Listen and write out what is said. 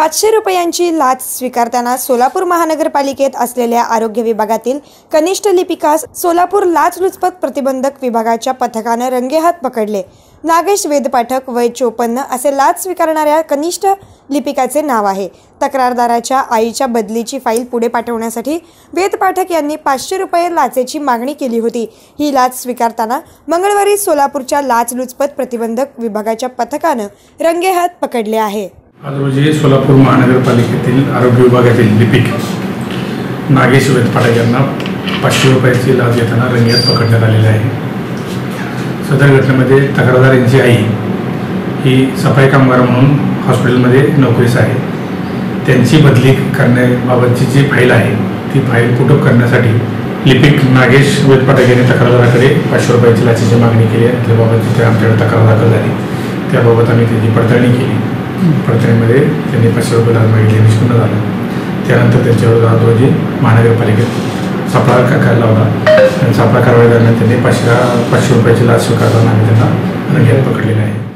पाचशे रुपयांची लाच स्वीकारताना सोलापूर महानगरपालिकेत असलेल्या आरोग्य विभागातील कनिष्ठ लिपिकास सोलापूर लाचलुचपत प्रतिबंधक विभागाच्या पथकानं रंगेहात पकडले. नागेश वेदपाठक वय चोपन्न असे लाच स्वीकारणाऱ्या कनिष्ठ लिपिकाचे नाव आहे. तक्रारदाराच्या आईच्या बदलीची फाईल पुढे पाठवण्यासाठी वेदपाठक यांनी पाचशे रुपये लाचेची मागणी केली होती. ही लाच स्वीकारताना मंगळवारी सोलापूरच्या लाचलुचपत प्रतिबंधक विभागाच्या पथकानं रंगेहात पकडले आहे. आज रोजी सोलापूर महानगरपालिकेतील आरोग्य विभागातील लिपिक नागेश वेदपाठक यांना पाचशे रुपयाची लाच घेताना रंगेहात पकडण्यात आलेले आहे. सदर घटनेमध्ये तक्रारदार यांची आई ही सफाई कामगार म्हणून हॉस्पिटलमध्ये नोकरीस आहे. त्यांची बदली करण्याबाबतची जी फाईल आहे ती फाईल कुटुंब करण्यासाठी लिपिक नागेश वेदपाटक यांनी तक्रारदाराकडे पाचशे रुपयाची लाचेची मागणी केली आहे. त्याबाबत तिथे आमच्याकडे तक्रार दाखल झाली. त्याबाबत आम्ही त्याची पडताळणी केली. पडताळणीमध्ये त्यांनी पाचशे रुपये लाच मागितले निष्पन्न झालं. त्यानंतर त्यांच्यावर आज रोजी महानगरपालिकेत सापळा का लावला. आणि सापळा कारवाई दरम्यान त्यांनी पाचशे पाचशे रुपयाची लाच स्वीकारताना आम्ही त्यांना रंगेहात पकडलेली आहे.